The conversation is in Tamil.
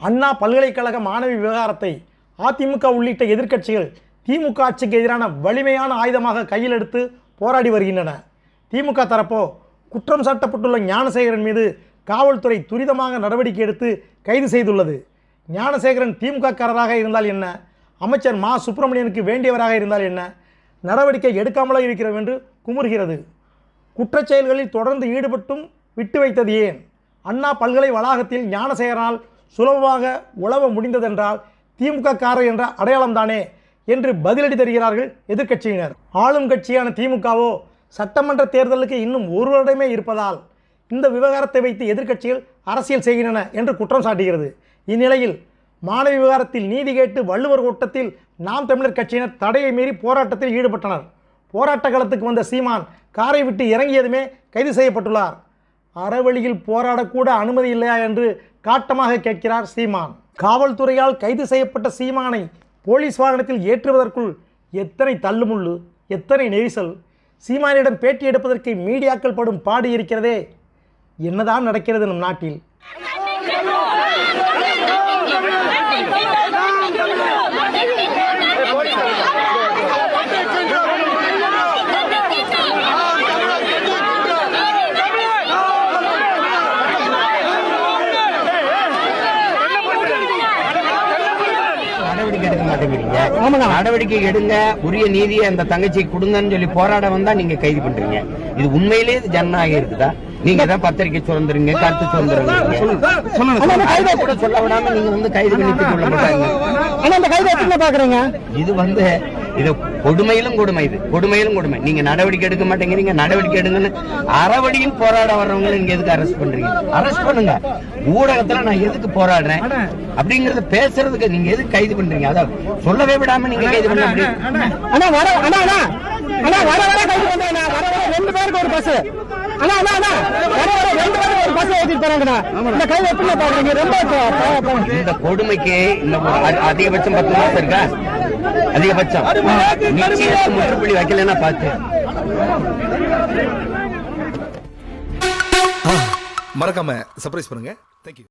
அண்ணா பல்கலைக்கழக மாணவி விவகாரத்தை அதிமுக உள்ளிட்ட எதிர்க்கட்சிகள் திமுக ஆட்சிக்கு எதிரான வலிமையான ஆயுதமாக கையில் எடுத்து போராடி வருகின்றன. திமுக தரப்போ குற்றம் சாட்டப்பட்டுள்ள ஞானசேகரன் மீது காவல்துறை துரிதமாக நடவடிக்கை எடுத்து கைது செய்துள்ளது. ஞானசேகரன் திமுகக்காரராக இருந்தால் என்ன? அமைச்சர் மா. சுப்பிரமணியனுக்கு வேண்டியவராக இருந்தால் என்ன? நடவடிக்கை எடுக்காமலே இருக்கிறது என்று குமுறுகிறது. குற்றச்செயல்களில் தொடர்ந்து ஈடுபட்டும் விட்டு வைத்தது ஏன்? அண்ணா பல்கலை வளாகத்தில் ஞானசேகரனால் சுலபமாக உழவ முடிந்ததென்றால் திமுக காரர் என்ற அடையாளம்தானே என்று பதிலடி தருகிறார்கள் எதிர்க்கட்சியினர். ஆளும் கட்சியான திமுகவோ சட்டமன்ற தேர்தலுக்கு இன்னும் ஒரு வருடமே இருப்பதால் இந்த விவகாரத்தை வைத்து எதிர்க்கட்சிகள் அரசியல் செய்கின்றன என்று குற்றம் சாட்டுகிறது. இந்நிலையில் மாணவி விவகாரத்தில் நீதி கேட்டு வள்ளுவர் கூட்டத்தில் நாம் தமிழர் கட்சியினர் தடையை மீறி போராட்டத்தில் ஈடுபட்டனர். போராட்ட களத்துக்கு வந்த சீமான் காரை விட்டு இறங்கியதுமே கைது செய்யப்பட்டுள்ளார். அறவழியில் போராடக்கூட அனுமதி இல்லையா என்று காட்டமாக கேட்கிறார் சீமான். காவல்துறையால் கைது செய்யப்பட்ட சீமானை போலீஸ் வாகனத்தில் ஏற்றுவதற்குள் எத்தனை தள்ளுமுள்ளு எத்தனை நெரிசல். சீமானிடம் பேட்டி எடுப்பதற்கு மீடியாக்கள் படும் பாடு இருக்கிறதே. என்னதான் நடக்கிறது நம் நாட்டில். நடவடிக்கை எடுக்க மாட்டேங்கிறீங்க நடவடிக்கை எடுங்க உரிய நீதியை அந்த தங்கச்சி கொடுங்கன்னு சொல்லி போராட வந்தா நீங்க கைது பண்றீங்க இது உண்மையிலேயே இது ஜனநாயகம் இருக்குதா நீங்க தான் பத்திரிகை சுதந்திரங்க கருத்து சுதந்திரம் கூட சொல்ல விடாம நீங்க வந்து கைது பண்ணி கொள்ள மாட்டாங்க அந்த இது வந்து இது கொடுமையிலும் கொடுமை இது. கொடுமையிலும் கொடுமை. நீங்க நடவடிக்கை எடுக்க மாட்டேங்கிறீங்க நடவடிக்கை எடுங்கன்னு அறவழியில் போராட வர்றவங்களை நீங்க எதுக்கு அரெஸ்ட் பண்றீங்க? அரெஸ்ட் பண்ணுங்க. ஊடகத்துல நான் எதுக்கு போராடுறேன்? அப்படிங்கறத பேசுறதுக்கு நீங்க எதுக்கு கைது பண்றீங்க? அதான் சொல்லவே விடாம நீங்க கைது பண்ண முடியும். அண்ணா வர அண்ணா அண்ணா. அண்ணா வர வர கைது பண்றேண்ணா வர வர ரெண்டு பேருக்கு ஒரு பஸ் அண்ணா அண்ணா ரெண்டு பேருக்கு ஒரு பஸ் ஏத்திட்டு தராங்கண்ணா இந்த கைது எப்படி பாக்குறீங்க ரொம்ப இந்த கொடுமைக்கு அ- அதிகபட்சம் பத்து மாசம் இருக்கா? அதிகபட்சம். நிச்சயத்துக்கு முற்றுப்புள்ளி வைக்கலன்னா பார்த்து. மறக்காம சர்ப்ரைஸ் பண்ணுங்க. தேங்க்யூ